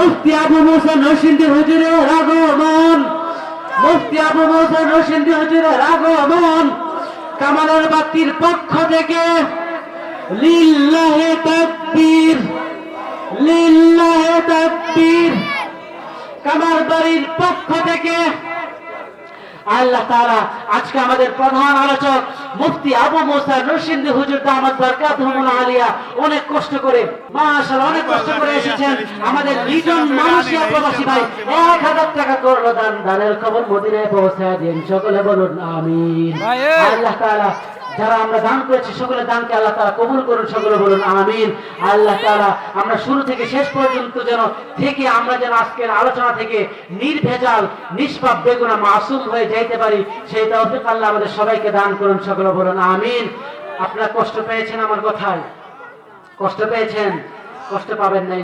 মুফতি আবু মুসা নরসিংদী হুজুরের আগমন। মুফতি আবু মুসা নরসিংদী হুজুরের আগমন। কামালের বাতির পক্ষ থেকে লিল্লাহে তাকবীর লিল্লাহে তাকবীর। কামাল বাড়ির পক্ষ থেকে আল্লাহ তারা আজকে আমাদের প্রধান আলোচক মুফতি আবু মোসা নরসিন্দি হুজুর দামাত বরকাত আলিয়া অনেক কষ্ট করে মাশাল অনেক কষ্ট করে এসেছেন। আমাদের দুজন মানুষিয়া প্রবাসী ভাই এক হাজার টাকা করল দান দানের খবর মদিনায় পৌঁছায় দিন সকলে বলুন আমিন। আল্লাহ তাআলা যারা আমরা দান করেছি সকলে দানকে আল্লাহ তাআলা কবুল করুন, সকলে বলুন, আমিন। আল্লাহ তাআলা আমরা শুরু থেকে শেষ পর্যন্ত যেন থেকে আমরা যেন আজকের আলোচনা থেকে নির্ভেজাল, নিষ্পাপ, বেগুনা, মাসুম হয়ে যাইতে পারি, সেই তৌফিক আল্লাহ আমাদের সবাইকে দান করুন, সকলে বলুন, আমিন। আপনারা কষ্ট পেয়েছেন আমার কথায়? কষ্ট পেয়েছেন? কষ্ট পাবেন নাই।